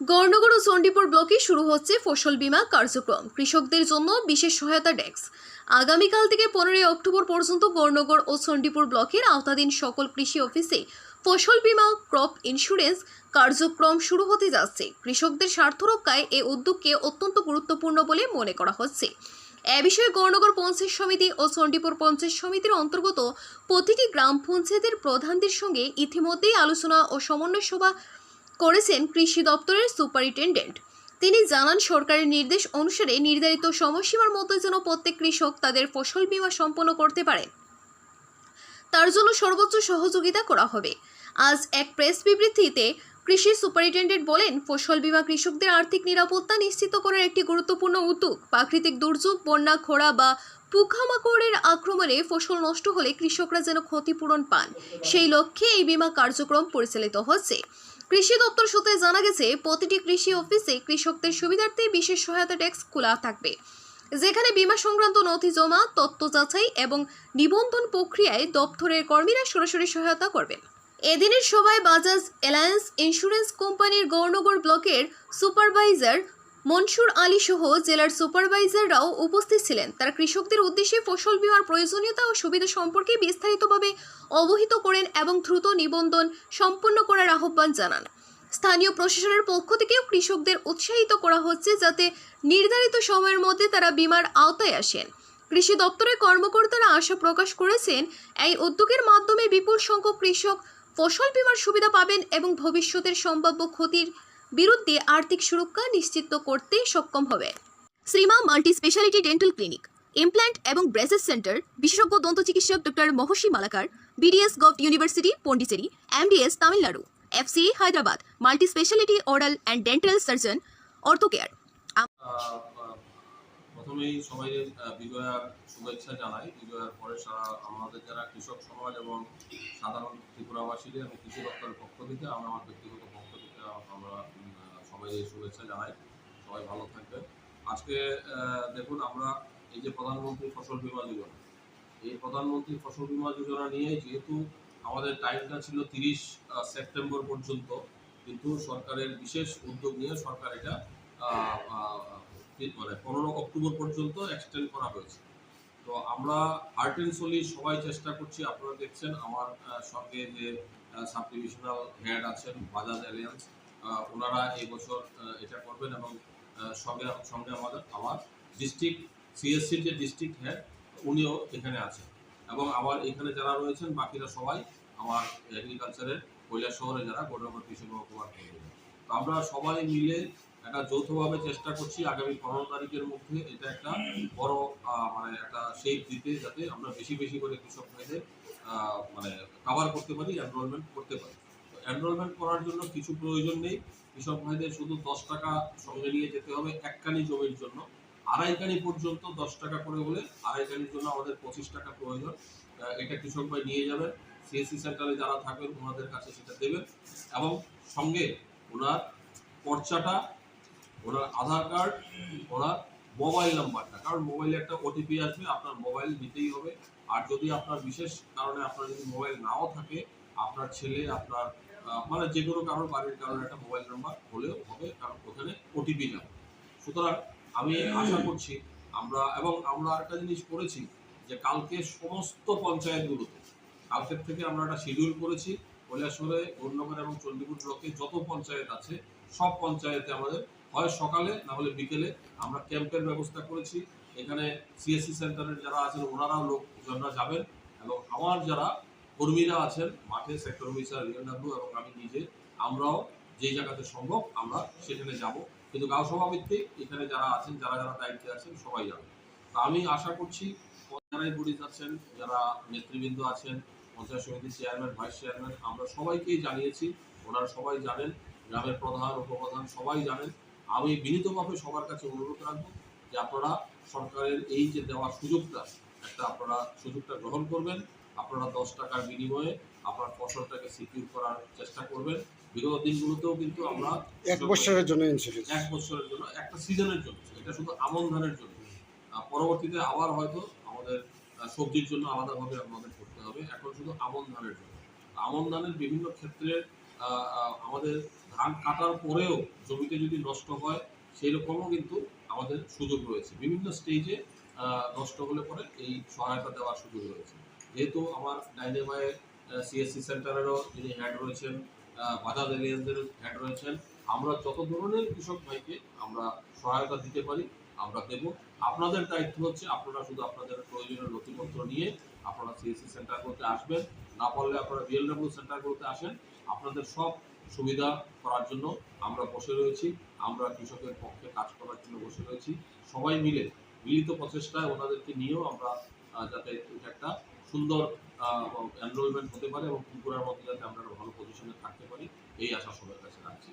গৌরনগর ও চণ্ডীপুর ব্লকে শুরু হচ্ছে ফসল বীমা কার্যক্রম। কৃষকদের জন্য বিশেষ সহায়তা ডেস্ক। আগামীকাল থেকে পনেরোই অক্টোবর পর্যন্ত গৌরনগর ও চণ্ডীপুর ব্লকের আওতাধীন সকল কৃষি অফিসে ফসল বীমা, ক্রপ ইন্স্যুরেন্স কার্যক্রম শুরু হতে যাচ্ছে। কৃষকদের স্বার্থ রক্ষায় এ উদ্যোগকে অত্যন্ত গুরুত্বপূর্ণ বলে মনে করা হচ্ছে। এ বিষয়ে গৌরনগর পঞ্চায়েত সমিতি ও চণ্ডীপুর পঞ্চায়েত সমিতির অন্তর্গত প্রতিটি গ্রাম পঞ্চায়েতের প্রধানদের সঙ্গে ইতিমধ্যেই আলোচনা ও সমন্বয় সভা করেছেন কৃষি দপ্তরের সুপারিনটেন্ডেন্ট। তিনি জানান, সরকারের নির্দেশ অনুসারে নির্ধারিত সময়সীমার মধ্যে যেন প্রত্যেক কৃষক তাদের ফসল বীমা সম্পন্ন করতে পারে। তার জন্য সর্বোচ্চ সহযোগিতা করা হবে। আজ এক প্রেস বিবৃতিতে কৃষি সুপারিনটেন্ডেন্ট বলেন, ফসল বীমা কৃষকদের আর্থিক নিরাপত্তা নিশ্চিত করার একটি গুরুত্বপূর্ণ উদ্যোগ। প্রাকৃতিক দুর্যোগ, বন্যা, খরা বা পোকামাকড়ের আক্রমণে ফসল নষ্ট হলে কৃষকরা যেন ক্ষতিপূরণ পান। সেই লক্ষ্যে এই বীমা কার্যক্রম পরিচালিত হচ্ছে। কৃষি দপ্তর সূত্রে জানা গেছে, প্রতিটি কৃষি অফিসে কৃষকদের সুবিধার্থে বিশেষ সহায়তা ডেস্ক খোলা থাকবে। যেখানে বিমা সংক্রান্ত নথি জমা, তথ্য যাচাই এবং নিবন্ধন প্রক্রিয়ায় দপ্তরের কর্মীরা সরাসরি সহায়তা করবেন। এদিনের সভায় বাজাজ অ্যালায়েন্স ইন্স্যুরেন্স কোম্পানির গৌরনগর ব্লকের সুপারভাইজার মনসুর আলী সহ জেলার সুপারভাইজাররাও উপস্থিত ছিলেন। তারা কৃষকদের উদ্দেশ্যে ফসল বীমার প্রয়োজনীয়তা ও সুবিধা সম্পর্কে বিস্তারিতভাবে অবহিত করেন এবং দ্রুত নিবন্ধন সম্পন্ন করার আহ্বান জানান। স্থানীয় প্রশাসনের পক্ষ থেকেও কৃষকদের উৎসাহিত করা হচ্ছে যাতে নির্ধারিত সময়ের মধ্যে তারা বীমার আওতায় আসেন। কৃষি দপ্তরের কর্মকর্তারা আশা প্রকাশ করেছেন, এই উদ্যোগের মাধ্যমে বিপুল সংখ্যক কৃষক ফসল বীমার সুবিধা পাবেন এবং ভবিষ্যতের সম্ভাব্য ক্ষতির বিরুদ্ধে আর্থিক সুরক্ষা নিশ্চিত করতে সক্ষম হবে। Shreema multi speciality dental clinic implant এবং ব্রেসেস সেন্টার বিশেষজ্ঞ দন্ত চিকিৎসক doctor Maharshi Malakar BDS gov university Pondicherry MDS Tamil Nadu FCA Hyderabad multi speciality oral and dental surgeon orthocare. আহ, আহ, প্রথমেই সবাই বিজয়ার শুভেচ্ছা জানাই। বিজয়ার পরে সারা আমাদের যারা কৃষক সমাজ এবং সাধারণ ত্রিপুরাবাসীদের এবং কৃষি দপ্তরের পক্ষ থেকে আমরা আমার ব্যক্তিগত আমরা সবাই শুভেচ্ছা জানাই। সবাই ভালো থাকবেন আজকে দেখুন আমরা এই যে প্রধানমন্ত্রী ফসল বীমা যোজনা, এই প্রধানমন্ত্রী ফসল বীমা যোজনা নিয়ে যেহেতু আমাদের টাইমটা ছিল তিরিশ সেপ্টেম্বর পর্যন্ত, কিন্তু সরকারের বিশেষ উদ্যোগ নিয়ে সরকার এটা মানে পনেরো অক্টোবর পর্যন্ত এক্সটেন্ড করা হয়েছে। তো আমরা হার্ট সোলি সবাই চেষ্টা করছি, আপনারা দেখছেন আমার সঙ্গে যে হেড আছেন বাজাজ অ্যালিয়ান্স ওনারা এটা করবেন এবং সঙ্গে সঙ্গে আমাদের, আমার ডিস্ট্রিক্ট সিএসসির যে ডিস্ট্রিক্ট হেড উনিও এখানে আছেন এবং আমার এখানে যারা রয়েছেন, বাকিরা সবাই আমার এগ্রিকালচারের কৈলাস শহরে যারা গোটা কৃষি মহকুমার। তো আমরা সবাই মিলে একটা যৌথভাবে চেষ্টা করছি আগামী পনেরো তারিখের মধ্যে এটা একটা বড় মানে একটা শেপ দিতে যাতে আমরা বেশি বেশি করে কৃষক ভাইদের মানে কাভার করতে পারি এনরোলমেন্ট করতে পারি। এনরোলমেন্ট করার জন্য কিছু প্রয়োজন নেই। কৃষক ভাইদের শুধু দশ টাকা সঙ্গে নিয়ে যেতে হবে এককানি জমির জন্য। আড়াইকানি পর্যন্ত দশ টাকা করে হলে আড়াইকানির জন্য আমাদের পঁচিশ টাকা প্রয়োজন। এটা কৃষক ভাই নিয়ে যাবেন। সিএসসি সেন্টারে যারা থাকবেন, ওনাদের কাছে সেটা দেবেন। এবং সঙ্গে ওনার পর্চাটা ওনার আধার কার্ড, ওনার মোবাইল নাম্বারটা। কারণ মোবাইলে একটা ওটিপি আসবে, আপনার মোবাইল দিতেই হবে। আর যদি আপনার বিশেষ কারণে আপনার যদি মোবাইল নাও থাকে, আপনার ছেলে, আপনার মানে যে কোনো কারোর বাড়ির কারণে একটা মোবাইল নাম্বার হলেও হবে, কারণ ওখানে ওটিপি যাবে সুতরাং আমি আশা করছি আমরা, এবং আমরা একটা জিনিস করেছি, যে কালকে সমস্ত পঞ্চায়েতগুলোতে, কালকের থেকে আমরা একটা শিডিউল করেছি, কৈলাসহরে গৌরনগর এবং চণ্ডীপুর ব্লকে যত পঞ্চায়েত আছে, সব পঞ্চায়েতে আমাদের হয় সকালে, না হলে বিকেলে। আমরা ক্যাম্পের ব্যবস্থা করেছি। এখানে সিএসসি সেন্টারের যারা আছেন, ওনারাও লোকজনরা যাবেন। এবং আমার যারা কর্মীরা আছেন, মাঠে সেক্টর অফিসার রিএনডাব্লিউ এবং আমি নিজে, আমরাও যেই জায়গাতে সম্ভব আমরা সেখানে যাব। কিন্তু গাঁও সভাভিত্তিক এখানে যারা আছেন, যারা যারা দায়িত্বে আছেন, সবাই যাবে তা আমি আশা করছি যারাই বডিজ আছেন, যারা নেতৃবৃন্দ আছেন, পঞ্চায়েত সমিতির চেয়ারম্যান ভাইস চেয়ারম্যান আমরা সবাইকেই জানিয়েছি। ওনারা সবাই জানেন, গ্রামের প্রধান, উপপ্রধান সবাই জানেন। আমি বিনীতভাবে সবার কাছে অনুরোধ রাখব যে আপনারা সরকারের এই যে দেওয়া সুযোগটা একটা আপনারা সুযোগটা গ্রহণ করবেন আপনারা দশ টাকার বিনিময়ে আপনার ফসলটাকে সিকিউর করার চেষ্টা করবেন। বিগত দিনগুলোতেও কিন্তু আমরা এক বছরের জন্য ইন্স্যুরেন্স এক বছরের জন্য একটা সিজনের জন্য এটা শুধু আমন ধানের জন্য। পরবর্তীতে আবার হয়তো আমাদের সবজির জন্য আলাদাভাবে আমাদের করতে হবে। এখন শুধু আমন ধানের জন্য। আমন ধানের বিভিন্ন ক্ষেত্রে আমাদের ধান কাটার পরেও জমিতে যদি নষ্ট হয় সেই রকমও কিন্তু আমাদের সুযোগ রয়েছে। বিভিন্ন স্টেজে নষ্ট হলে পরে এই সহায়তা দেওয়ার সুযোগ রয়েছে। যেহেতু আমার ডাইনেমায় সিএসসি সেন্টারেরও যিনি হেড রয়েছেন বাজাজ এলিয়েন্সের হেড রয়েছেন, আমরা যত ধরনের কৃষক ভাইকে আমরা সহায়তা দিতে পারি, আমরা দেব। আপনাদের দায়িত্ব হচ্ছে আপনারা শুধু আপনাদের প্রয়োজনীয় নথিপত্র নিয়ে আপনারা সিএসসি সেন্টারগুলোতে আসবেন। না পারলে আপনারা বিএলডব্লিউ সেন্টারগুলোতে আসেন। আপনাদের সব সুবিধা করার জন্য আমরা বসে রয়েছি, আমরা কৃষকের পক্ষে কাজ করার জন্য বসে রয়েছি। সবাই মিলে মিলিত প্রচেষ্টায় ওনাদেরকে নিয়েও আমরা যাতে এটা একটা সুন্দর এনরোলমেন্ট হতে পারে এবং ত্রিপুরার মধ্যে যাতে আমরা ভালো পজিশনে থাকতে পারি, এই আশা সবার কাছে রাখছি।